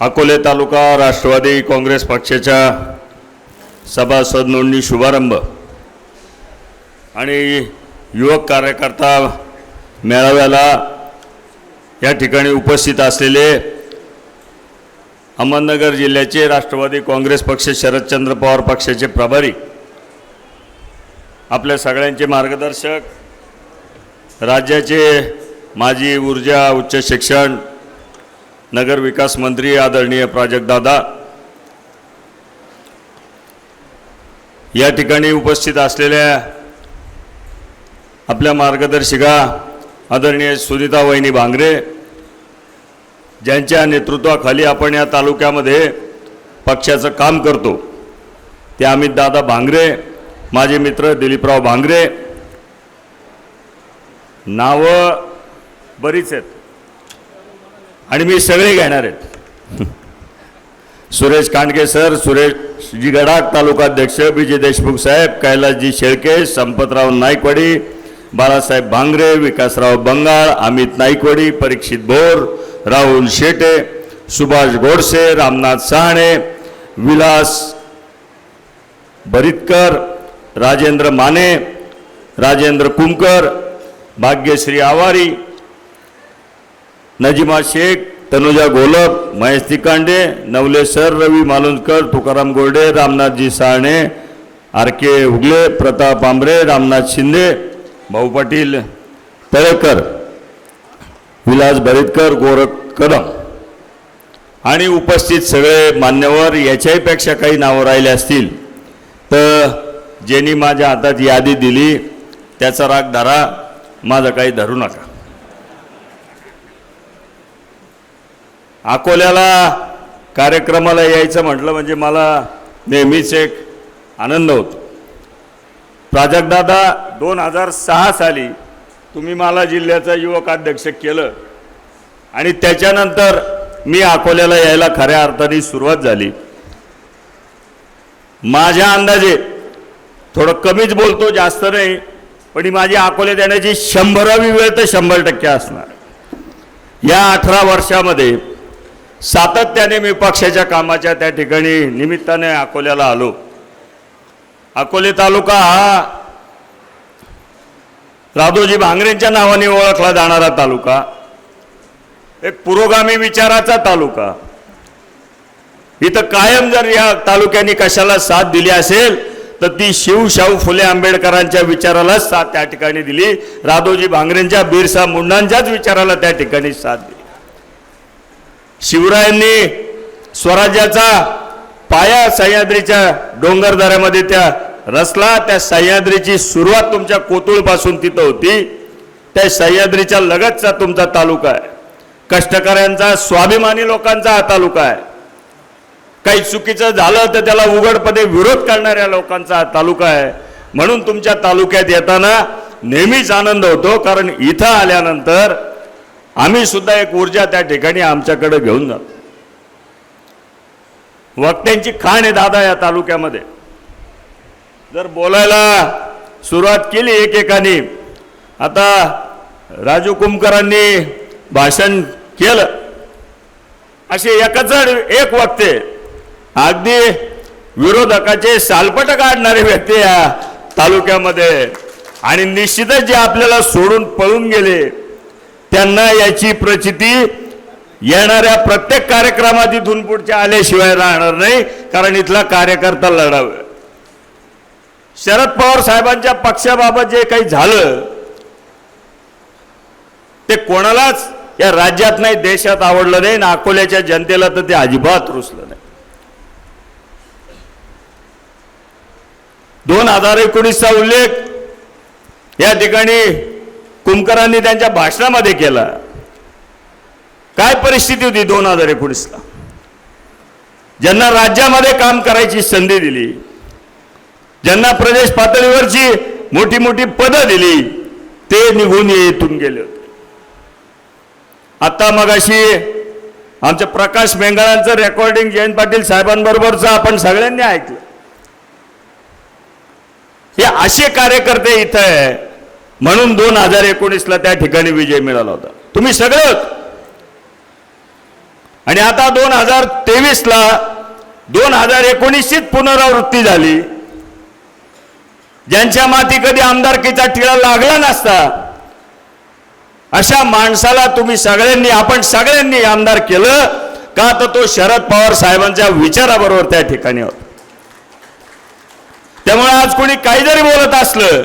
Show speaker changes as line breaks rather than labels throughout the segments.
अकोले तालुका राष्ट्रवादी काँग्रेस पक्षाच्या सभासद नोंदणी शुभारंभ. आणि युवक कार्यकर्ता मेळाव्याला या ठिकाणी उपस्थित असलेले अहमदनगर जिल्ह्याचे राष्ट्रवादी काँग्रेस पक्ष शरदचंद्र पवार पक्षाचे प्रभारी आपल्या सगळ्यांचे मार्गदर्शक राज्याचे माजी ऊर्जा उच्च शिक्षण नगर विकास मंत्री आदरणीय प्राजक्तदादा या ठिकाणी उपस्थित असलेल्या आपल्या मार्गदर्शिका आदरणीय सुनीता वहिनी भांगरे ज्यांच्या नेतृत्वाखाली आपण या तालुक्यामध्ये पक्षाचं काम करतो ते अमित दादा भांगरे माझे मित्र दिलीपराव भांगरे नावं बरीच आहेत. आणि मी सगळे घेणार आहेत. सुरेश कांडके सर सुरेश जी गडाख तालुकाध्यक्ष विजय देशमुख साहेब कैलासजी शेळके संपतराव नाईकवाडी बाळासाहेब भांगरे विकासराव बंगाळ अमित नाईकवाडी परीक्षित भोर राहुल शेटे सुभाष गोडसे रामनाथ सहाणे विलास भरितकर राजेंद्र माने राजेंद्र कुमकर भाग्यश्री आवारी Najima Shaikh Tanuja Golak Mahesh Tikande Navale sir Ravi Malunjkar Tukaram Gorde Ramnathji Salne R K Ugale Pratap Ambre Ramnath Shinde Bhau Patil Talekar Vilas भरितकर Gorakh Kadam. आणि उपस्थित सगळे मान्यवर याच्याहीपेक्षा काही नावं राहिले असतील. तर ज्यांनी माझ्या हातात यादी दिली त्याचा राग धरा माझं काही धरू नका. अकोल्याला कार्यक्रमाला यायचं म्हटलं म्हणजे मला नेहमीच एक आनंद होतो. प्राजक्तदादा दोन हजार सहा साली तुम्ही मला जिल्ह्याचा युवक अध्यक्ष केलं आणि त्याच्यानंतर मी अकोल्याला यायला खऱ्या अर्थाने सुरुवात झाली. माझ्या अंदाजे थोडं कमीच बोलतो जास्त नाही पण ही माझी अकोल्यात येण्याची शंभरावी वेळ तर शंभर टक्के असणार. या अठरा वर्षामध्ये सातत्याने मी पक्षाच्या कामाच्या त्या ठिकाणी निमित्ताने अकोल्याला आलो. अकोले तालुका हा राधोजी भांगरेंच्या नावाने ओळखला जाणारा तालुका. एक पुरोगामी विचाराचा तालुका. इथं कायम जर या तालुक्याने कशाला साथ दिली असेल तर ती शिव शाहू फुले आंबेडकरांच्या विचारालाच साथ त्या ठिकाणी दिली. राधोजी भांगरेंच्या बिरसा मुंडांच्याच विचाराला त्या ठिकाणी साथ दिली. शिवरायांनी स्वराज्याचा पाया सह्याद्रीच्या डोंगरदऱ्यामध्ये त्या रचला. त्या सह्याद्रीची सुरुवात तुमच्या कोतुळपासून तिथं होती. त्या सह्याद्रीच्या लगतचा तुमचा तालुका आहे. कष्टकऱ्यांचा स्वाभिमानी लोकांचा हा तालुका आहे. काही चुकीचं झालं तर त्याला उघडपणे विरोध करणाऱ्या लोकांचा हा तालुका आहे. म्हणून तुमच्या तालुक्यात येताना नेहमीच आनंद होतो कारण इथं आल्यानंतर आम्ही सुद्धा एक ऊर्जा त्या ठिकाणी आमच्याकडे घेऊन जातो. वक्त्यांची खाण आहे दादा या तालुक्यामध्ये. जर बोलायला सुरुवात केली एकेकाने आता राजू कुमकरांनी भाषण केलं. असे एकच एक वक्ते अगदी विरोधकाचे सालपट काढणारे व्यक्ती या तालुक्यामध्ये. आणि निश्चितच जे आपल्याला सोडून पळून गेले त्यांना याची प्रचिती येणाऱ्या प्रत्येक कार्यक्रमात इथून पुढच्या आल्याशिवाय राहणार नाही कारण इथला कार्यकर्ता लढावं. शरद पवार साहेबांच्या पक्षाबाबत जे काही झालं ते कोणालाच या राज्यात नाही देशात आवडलं नाही ना अकोल्याच्या जनतेला तर ते अजिबात रुसलं नाही. दोन हजार एकोणीसचा उल्लेख या ठिकाणी कुमकरांनी त्यांच्या भाषणामध्ये केला. काय परिस्थिती होती दोन हजार एकोणीसला? ज्यांना राज्यामध्ये काम करायची संधी दिली ज्यांना प्रदेश पातळीवरची मोठी मोठी पदं दिली ते निघून येथून गेले होते. आता मगाशी आमच्या प्रकाश मेंगळांचं रेकॉर्डिंग जयंत पाटील साहेबांबरोबरचं आपण सगळ्यांनी ऐकलं. हे असे कार्यकर्ते इथं म्हणून दोन हजार एकोणीसला त्या ठिकाणी विजय मिळाला होता. तुम्ही सगळं आणि आता दोन हजार तेवीसला दोन हजार एकोणीसचीच पुनरावृत्ती झाली. ज्यांच्या माती कधी आमदारकीचा टिळा लागला नसता अशा माणसाला तुम्ही सगळ्यांनी आपण सगळ्यांनी आमदार केलं का तर तो शरद पवार साहेबांच्या विचाराबरोबर त्या ठिकाणी होता. त्यामुळे आज कोणी काही जरी बोलत असलं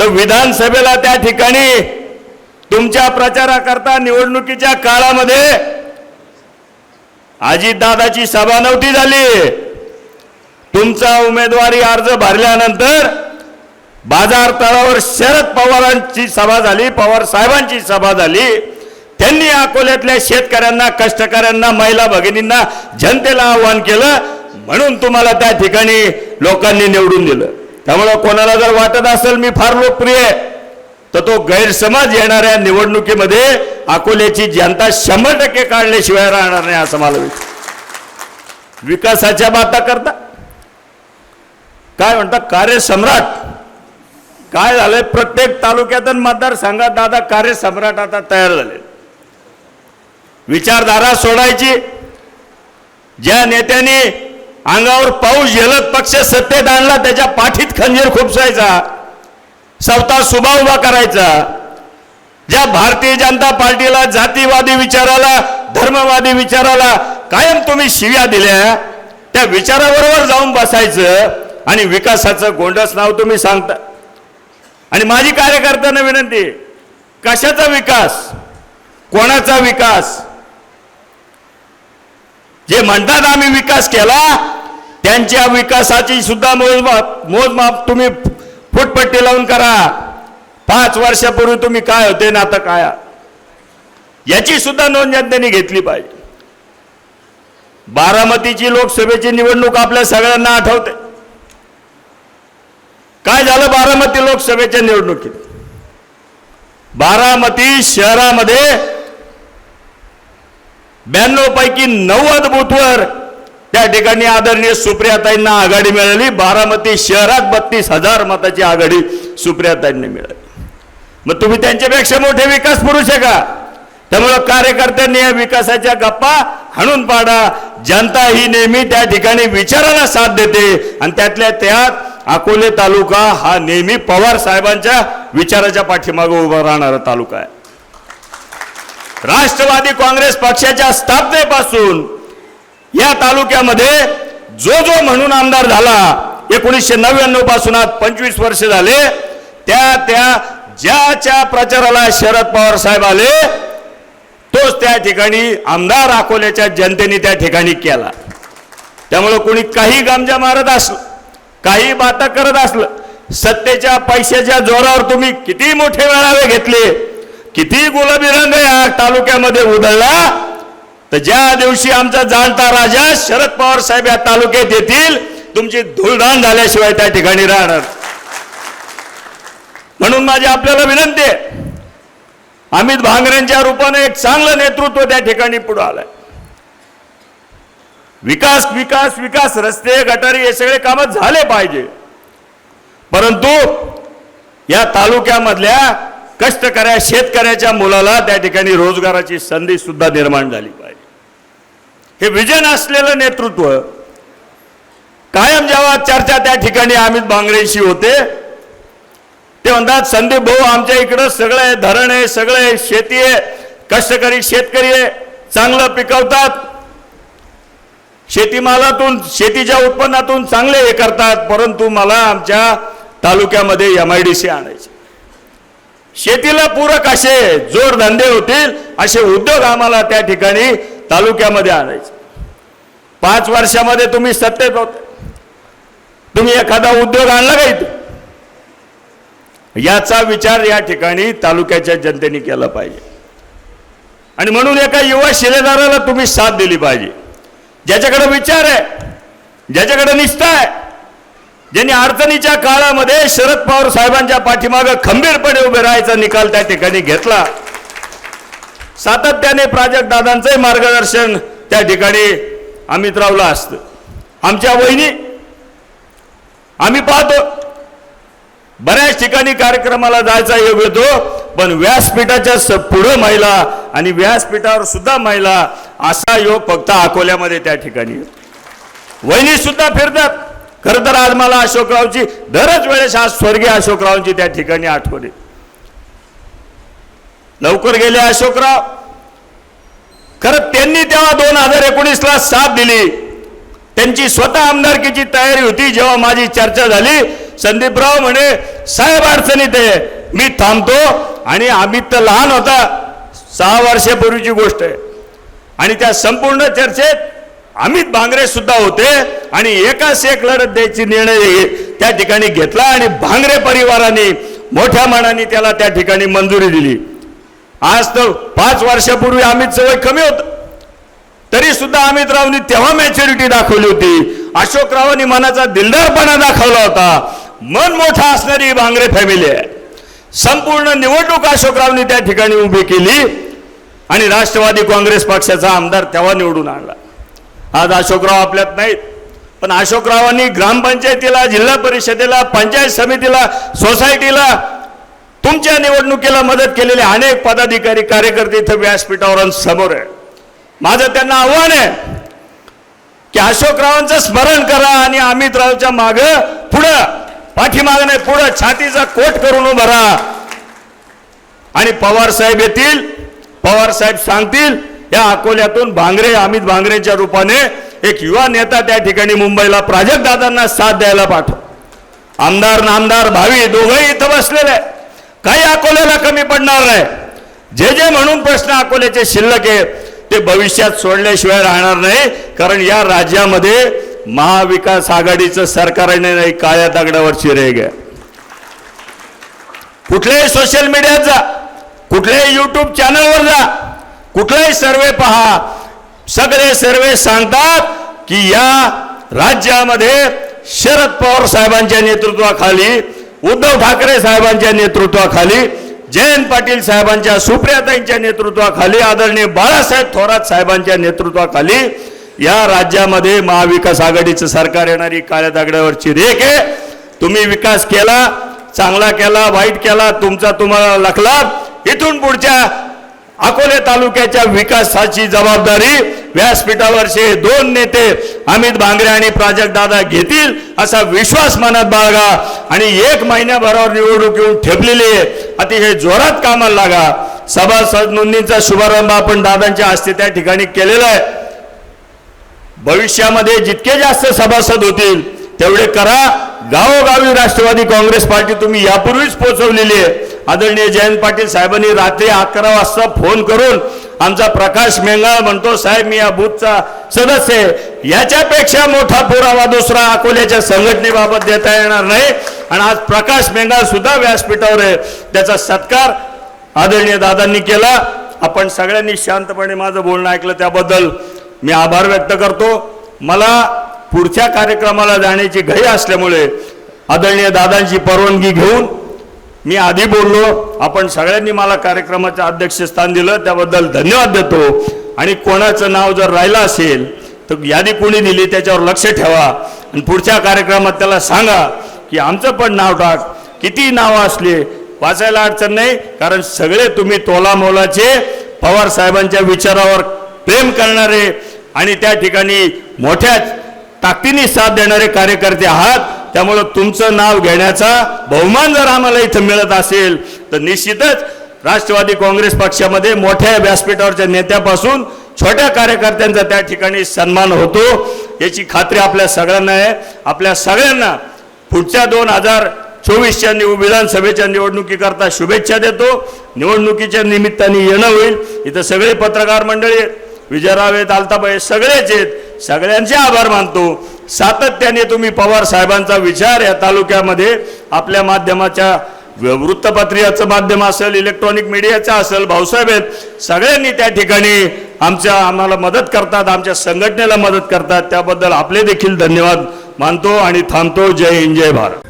तर विधानसभेला त्या ठिकाणी तुमच्या प्रचाराकरता निवडणुकीच्या काळामध्ये अजितदादाची सभा नव्हती झाली. तुमचा उमेदवारी अर्ज भरल्यानंतर बाजार तळावर शरद पवारांची सभा झाली पवार साहेबांची सभा झाली. त्यांनी अकोल्यातल्या शेतकऱ्यांना कष्टकऱ्यांना महिला भगिनींना जनतेला आव्हान केलं. म्हणून तुम्हाला त्या ठिकाणी लोकांनी निवडून दिलं. त्यामुळं कोणाला जर वाटत असेल मी फार लोकप्रिय आहे तर तो गैरसमज येणाऱ्या निवडणुकीमध्ये अकोल्याची जनता शंभर टक्के काढल्याशिवाय राहणार नाही असं मला वाटतं विकासाच्या बाता करता काय म्हणतात कार्यसम्राट. काय झालंय प्रत्येक तालुक्यात मतदार मतदारसंघात दादा कार्यसम्राट आता तयार झाले. विचारधारा सोडायची. ज्या नेत्यांनी अंगावर पाऊस झेलत पक्ष सत्तेत आणला त्याच्या पाठीत खंजीर खुपसायचा. स्वतः सुभा उभा करायचा. ज्या भारतीय जनता पार्टीला जातीवादी विचाराला धर्मवादी विचाराला कायम तुम्ही शिव्या दिल्या त्या विचाराबरोबर जाऊन बसायचं आणि विकासाचं गोंडस नाव तुम्ही सांगता. आणि माझी कार्यकर्त्यांना विनंती कशाचा विकास? कोणाचा विकास? जे म्हणतात आम्ही विकास केला त्यांच्या विकासाची सुद्धा मोजमाप मोजमाप तुम्ही फुटपट्टी लावून करा. पाच वर्षापूर्वी तुम्ही काय होते ना आता काय? याची सुद्धा नोंद जनतेने घेतली पाहिजे. बारामतीची लोकसभेची निवडणूक आपल्या सगळ्यांना आठवते. काय झालं बारामती लोकसभेच्या निवडणुकीत? बारामती शहरामध्ये ब्याण्णव पैकी नव्वद बुथवर त्या ठिकाणी आदरणीय सुप्रियाताईंना आघाडी मिळाली. बारामती शहरात बत्तीस हजार मताची आघाडी सुप्रियाताईंनी मिळाली. मग तुम्ही त्यांच्यापेक्षा मोठे विकास पुरुष आहे का? त्यामुळं कार्यकर्त्यांनी या विकासाच्या गप्पा हाणून पाडा. जनता ही नेहमी त्या ठिकाणी विचाराला साथ देते आणि त्यातल्या त्यात अकोले तालुका हा नेहमी पवार साहेबांच्या विचाराच्या पाठीमागे उभा राहणारा तालुका आहे. राष्ट्रवादी काँग्रेस पक्षाच्या स्थापनेपासून या तालुक्यामध्ये जो जो म्हणून आमदार झाला एकोणीसशे नव्याण्णवपासून आज पंचवीस वर्ष झाले त्या त्या ज्याच्या प्रचाराला शरद पवार साहेब आले तोच त्या ठिकाणी आमदार अकोल्याच्या जनतेने त्या ठिकाणी केला. त्यामुळं कोणी काही गामजा मारत असलं काही बाता करत असलं सत्तेच्या पैशाच्या जोरावर तुम्ही किती मोठे मेळावे घेतले किती गुलाबी रंग या तालुक्यामध्ये उधळला? तर ज्या दिवशी आमचा जाणता राजा शरद पवार साहेब या तालुक्यात येतील तुमची धुळधाण झाल्याशिवाय त्या ठिकाणी राहणार. म्हणून माझी आपल्याला विनंती आहे अमित भांगरेंच्या रूपाने एक चांगलं नेतृत्व त्या ठिकाणी पुढे आलंय. विकास विकास विकास रस्ते गटारी हे सगळे कामं झाले पाहिजे. परंतु या तालुक्यामधल्या कष्टकऱ्या शेतकऱ्याच्या मुलाला त्या ठिकाणी रोजगाराची संधी सुद्धा निर्माण झाली पाहिजे. हे विजन असलेलं नेतृत्व कायम जेव्हा चर्चा त्या ठिकाणी अमित भांगरेशी होते ते म्हणतात संदीप भाऊ आमच्या इकडं सगळं आहे धरण आहे सगळं आहे शेती आहे कष्टकरी शेतकरी आहे चांगलं पिकवतात. शेतीमालातून शेतीच्या उत्पन्नातून चांगले हे करतात परंतु मला आमच्या तालुक्यामध्ये एम आय डी सी आणायची शेतीला पूरक असे जोडधंदे होतील असे उद्योग आम्हाला त्या ठिकाणी तालुक्यामध्ये आणायचे. पाच वर्षामध्ये तुम्ही सत्तेत होते. तुम्ही एखादा उद्योग आणला का इथे? याचा विचार या ठिकाणी तालुक्याच्या जनतेने केला पाहिजे. आणि म्हणून एका युवा शिलेदाराला तुम्ही साथ दिली पाहिजे. ज्याच्याकडे विचार आहे ज्याच्याकडे निष्ठा आहे ज्यांनी अडचणीच्या काळामध्ये शरद पवार साहेबांच्या पाठीमागं खंबीरपणे उभे राहायचा निकाल त्या ठिकाणी घेतला. सातत्याने प्राजक्त दादांचंही मार्गदर्शन त्या ठिकाणी अमितरावला असतं. आमच्या वहिनी आम्ही पाहतो. बऱ्याच ठिकाणी कार्यक्रमाला जायचा योग येतो पण व्यासपीठाच्या स- पुढं महिला आणि व्यासपीठावर सुद्धा महिला असा योग फक्त अकोल्यामध्ये त्या ठिकाणी वहिनी सुद्धा फिरतात. खरं तर आज मला अशोकरावची दरच वेळेस आज स्वर्गीय अशोकरावांची त्या ठिकाणी आठवली लवकर गेले अशोकराव. खरं त्यांनी तेव्हा दोन हजार एकोणीसला साथ दिली. त्यांची स्वतः आमदारकीची तयारी होती जेव्हा माझी चर्चा झाली संदीपराव म्हणे साहेब अडचणीत आहे. मी थांबतो आणि अमित तर लहान होता. सहा वर्षापूर्वीची गोष्ट आहे. आणि त्या संपूर्ण चर्चेत अमित भांगरे सुद्धा होते आणि एकाच एक लढत द्यायची निर्णय त्या ठिकाणी घेतला आणि भांगरे परिवाराने मोठ्या मनाने त्याला त्या ठिकाणी मंजुरी दिली. आज तर पाच वर्षापूर्वी अमित सवय कमी होत. तरी सुद्धा अमित रावनी तेव्हा मॅच्युरिटी दाखवली होती. अशोकरावांनी मनाचा दिलदारपणा दाखवला होता. मन मोठा असणारी ही भांगरे फॅमिली आहे. संपूर्ण निवडणूक अशोकरावनी त्या ठिकाणी उभी केली आणि राष्ट्रवादी काँग्रेस पक्षाचा आमदार तेव्हा निवडून आणला. आज अशोकराव आपल्यात नाहीत. पण अशोकरावांनी ग्रामपंचायतीला जिल्हा परिषदेला पंचायत समितीला सोसायटीला तुमच्या निवडणुकीला मदत केलेले अनेक पदाधिकारी कार्यकर्ते इथं व्यासपीठावर समोर आहे. माझं त्यांना आव्हान आहे की अशोकरावांचं स्मरण करा आणि अमितरावच्या माग पुढं पाठीमाग नाही पुढं छातीचा कोट करून उभा राहा. आणि पवार साहेब येतील पवार साहेब सांगतील या अकोल्यातून भांगरे अमित भांगरेच्या रूपाने एक युवा नेता त्या ठिकाणी मुंबईला प्राजक्त दादांना साथ द्यायला पाठव. आमदार नामदार भावी दोघंही इथं बसलेले काही अकोल्याला कमी पडणार नाही. जे जे म्हणून प्रश्न अकोल्याचे शिल्लक आहे ते भविष्यात सोडल्याशिवाय राहणार नाही. कारण या राज्यामध्ये महाविकास आघाडीचं सरकारने नाही काळ्या दगडावरची रेग आहे. कुठल्याही सोशल मीडियात जा. कुठल्याही युट्यूब चॅनलवर जा. कुठलाही सर्वे पहा. सगळे सर्वे सांगतात की या राज्यामध्ये शरद पवार साहेबांच्या नेतृत्वाखाली उद्धव ठाकरे साहेबांच्या नेतृत्वाखाली जयंत पाटील साहेबांच्या सुप्रियाताईंच्या नेतृत्वाखाली आदरणीय बाळासाहेब थोरात साहेबांच्या नेतृत्वाखाली या राज्यामध्ये महाविकास आघाडीचं सरकार येणारी काळ्या दागड्यावरची रेख आहे. तुम्ही विकास केला चांगला केला वाईट केला तुमचा तुम्हाला लखला इथून पुढच्या अकोले तालुक्याच्या विकासाची जबाबदारी व्यासपीठावरचे दोन नेते अमित भांगरे आणि प्राजक्त दादा घेतील असा विश्वास मनात बाळगा. आणि एक महिन्याभरावर निवडणूक येऊन ठेपलेली आहे. अतिशय जोरात कामाला लागा. सभासद नोंदणीचा शुभारंभ आपण दादांच्या हस्ते त्या ठिकाणी केलेला आहे. भविष्यामध्ये जितके जास्त सभासद होतील तेवढे करा. गावोगावी राष्ट्रवादी काँग्रेस पार्टी तुम्ही यापूर्वीच पोहोचवलेली आहे. आदरणीय जयंत पाटील साहेबांनी रात्री अकरा वाजता फोन करून आमचा प्रकाश मेंगाळ म्हणतो साहेब मी या बूथचा सदस्य आहे. याच्यापेक्षा मोठा पुरावा दुसरा अकोल्याच्या संघटनेबाबत देता येणार नाही. आणि आज प्रकाश मेंगाळ सुद्धा व्यासपीठावर आहे. त्याचा सत्कार आदरणीय दादांनी केला. आपण सगळ्यांनी शांतपणे माझं बोलणं ऐकलं त्याबद्दल मी आभार व्यक्त करतो. मला पुढच्या कार्यक्रमाला जाण्याची घाई असल्यामुळे आदरणीय दादांची परवानगी घेऊन मी आधी बोललो आपण सगळ्यांनी मला कार्यक्रमाचं अध्यक्षस्थान दिलं त्याबद्दल धन्यवाद देतो. आणि कोणाचं नाव जर राहिलं असेल तर यादी कोणी दिली त्याच्यावर लक्ष ठेवा. आणि पुढच्या कार्यक्रमात त्याला सांगा की आमचं पण नाव टाक. किती नावं असले वाचायला अडचण नाही कारण सगळे तुम्ही तोलामोलाचे पवार साहेबांच्या विचारावर प्रेम करणारे आणि त्या ठिकाणी मोठ्या ताकदीने साथ देणारे कार्यकर्ते आहात. त्यामुळं तुमचं नाव घेण्याचा बहुमान जर आम्हाला इथं मिळत असेल तर निश्चितच राष्ट्रवादी काँग्रेस पक्षामध्ये मोठ्या व्यासपीठावरच्या नेत्यापासून छोट्या कार्यकर्त्यांचा त्या ठिकाणी सन्मान होतो. याची खात्री आपल्या सगळ्यांना आहे. आपल्या सगळ्यांना पुढच्या दोन हजार चोवीसच्या निव विधानसभेच्या निवडणुकीकरता शुभेच्छा देतो. निवडणुकीच्या निमित्ताने येणं होईल. इथं सगळे पत्रकार मंडळी विजयराव आहेत आलताबाई सगळेच आहेत. सगळ्यांचे आभार मानतो. सातत्याने तुम्ही पवार साहेबांचा विचार या तालुक्यामध्ये आपल्या माध्यमाच्या व- वृत्तपत्रिकाचं माध्यम असेल इलेक्ट्रॉनिक मीडियाचं असेल भाऊसाहेब आहेत सगळ्यांनी त्या ठिकाणी आमच्या आम्हाला मदत करतात आमच्या संघटनेला मदत करतात. त्याबद्दल आपले देखील धन्यवाद मानतो आणि थांबतो. जय हिंद जय भारत.